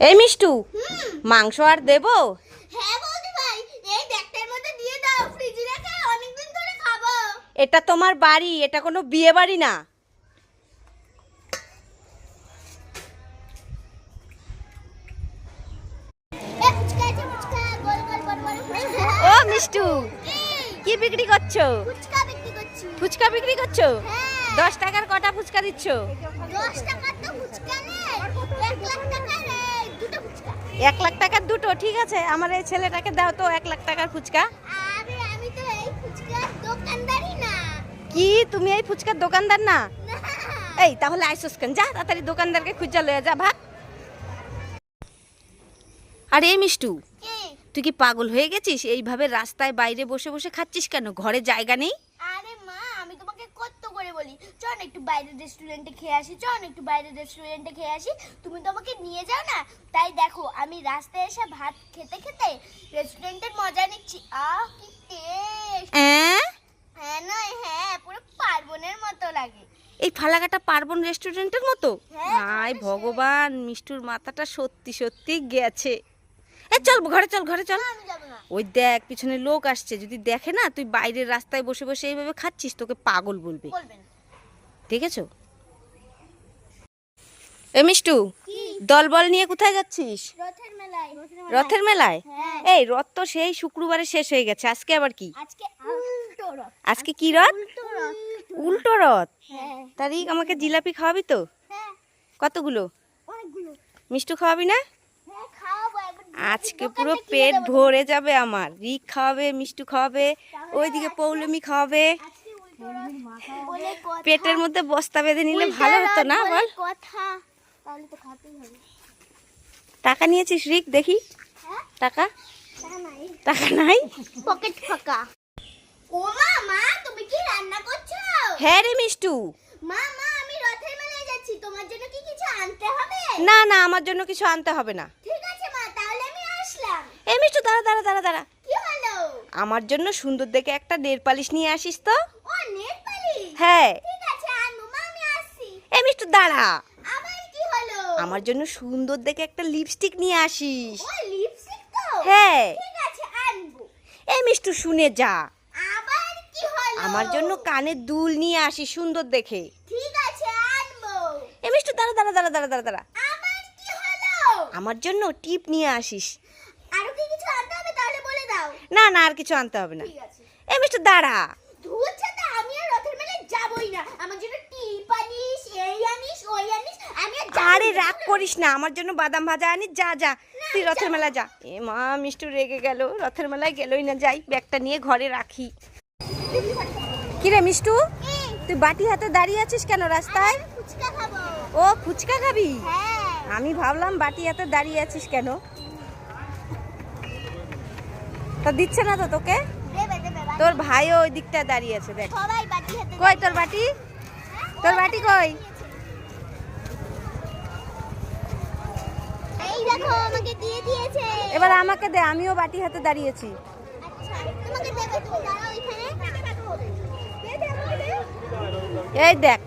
এই মিষ্টু মাংস আর দেবো? হ্যাঁ এটা তোমার বাড়ি এটা কোনো বিয়ে বাড়ি না। ও মিষ্টু কি বিক্রি করছ? ফুচকা বিক্রি করছি। হ্যাঁ। দশ টাকার কটা ফুচকা দিচ্ছ? দশ টাকার এক লাখ টাকার দুটো ঠিক আছে? আমার এই ছেলেটাকে দাও তো এক লাখ টাকার ফুচকা। আরে আমি তো এই ফুচকার দোকানদারই না। কি? তুমি এই ফুচকার দোকানদার না? এই তাহলে আইসোস কেন? যা তাড়াতাড়ি দোকানদারকে খুঁজা লয়ে যা ভাগ। আরে এই মিষ্টু তুই কি পাগল হয়ে গেছিস? এইভাবে রাস্তায় বাইরে বসে বসে খাচ্ছিস কেন? ঘরে জায়গা নেই? আরে কত করে বলি? চল একটু বাইরের রেস্টুরেন্টে খেয়ে আসি চল একটু বাইরের রেস্টুরেন্টে খেয়ে আসি। তুমি তো আমাকে নিয়ে যাও না? তাই দেখো আমি রাস্তায় এসে ভাত খেতে খেতে রেস্টুরেন্টের মজা নিচ্ছি। আহ কি টেস্ট? হ্যাঁ নয় হ্যাঁ পুরো পার্বণের মতো লাগে। এই ফালাকাটা পার্বণ রেস্টুরেন্টের মতো? হ্যাঁ, হায় ভগবান মিষ্টুর মাথাটা সত্যি সত্যি গেছে। এ চল ঘরে চল ঘরে চল। ওই দেখ পিছনে লোক আসছে। যদি দেখে না তুই বাইরের রাস্তায় বসে বসে এইভাবে খাচ্ছিস তোকে পাগল বলবে। বলবেন। দেখেছ? এ মিষ্টু দলবল নিয়ে কোথায় যাচ্ছিস? রথের মেলায়। রথের মেলায়। হ্যাঁ। এই রথ তো সেই শুক্রবারে শেষ হয়ে গেছে। আজকে আবার কি? আজকে আজকে কি রথ? উল্টো রথ। হ্যাঁ। তারিখ আমাকে জিলাপি খাওয়াবি তো? হ্যাঁ। কতগুলো? মিষ্টু খাওয়াবি না? আজকে পুরো পেট ভরে যাবে আমার। রিক খাওয়াবে মিষ্টু খাওয়াবে ওইদিকে পৌলমি খাওয়াবে। পেটের মধ্যে বস্তা বেঁধে নিলে ভালো হতো না বল? টাকা নিয়েছিস রিক? দেখি। হ্যাঁ? টাকা? টাকা নাই। পকেট ফাঁকা। ও মা তুমি কি রান্না করছ? হ্যাঁ রে মিষ্টু। মা মা আমি রথের মেলায় যাচ্ছি। তোমার জন্য কি কিছু আনতে হবে? না না আমার জন্য কিছু আনতে হবে না। ঠিক এই মিষ্টু দাঁড়া দাঁড়া দাঁড়া দাঁড়া। আমার জন্য সুন্দর দেখে একটা নেল পালিশ নিয়ে আসিস তো। হ্যাঁ। এই মিষ্টু দাঁড়া। আমার জন্য সুন্দর দেখে একটা লিপস্টিক নিয়ে আসিস। হ্যাঁ। এই মিষ্টু শুনে যা। আমার জন্য কানের দুল নিয়ে আসিস সুন্দর দেখে। ঠিক আছে আনব। এই মিষ্টু দাঁড়া দাঁড়া দাঁড়া দাঁড়া দাঁড়া দাঁড়া। আমার জন্য টিপ নিয়ে আসিস আরও কি কিছু আনতে হবে তাহলে বলে দাও না না আর কিছু আনতে হবে না। এই মিষ্টু দাঁড়া। ধুচ্ছে তো আমি আর রথের মেলায় যাবই না। আমার জন্য টিপ আনিস এই আনিস ওই আনিস আমি আর রাগ করিস না আমার জন্য বাদাম ভাজা আনিস যা যা। তুই রথের মেলা যা। এ মা মিষ্টু রেগে গেল রথের মেলায় গেলই না যাই ব্যাগটা নিয়ে ঘরে রাখি। কিরে মিষ্টু? তুই বাটি হাতে দাঁড়িয়ে আছিস কেন রাস্তায়? আমি ফুচকা খাব। ও ফুচকা খাবি? হ্যাঁ। আমি ভাবলাম বাটি হাতে দাঁড়িয়ে আছিস কেন? তা দিচ্ছে না তো তোকে। তোর ভাইও ওই দিকটায় দাঁড়িয়ে আছে দেখ। কই তোর বাটি? তোর বাটি কই? এবার আমাকে দে আমিও বাটি হাতে দাঁড়িয়েছি। আচ্ছা। এই দেখ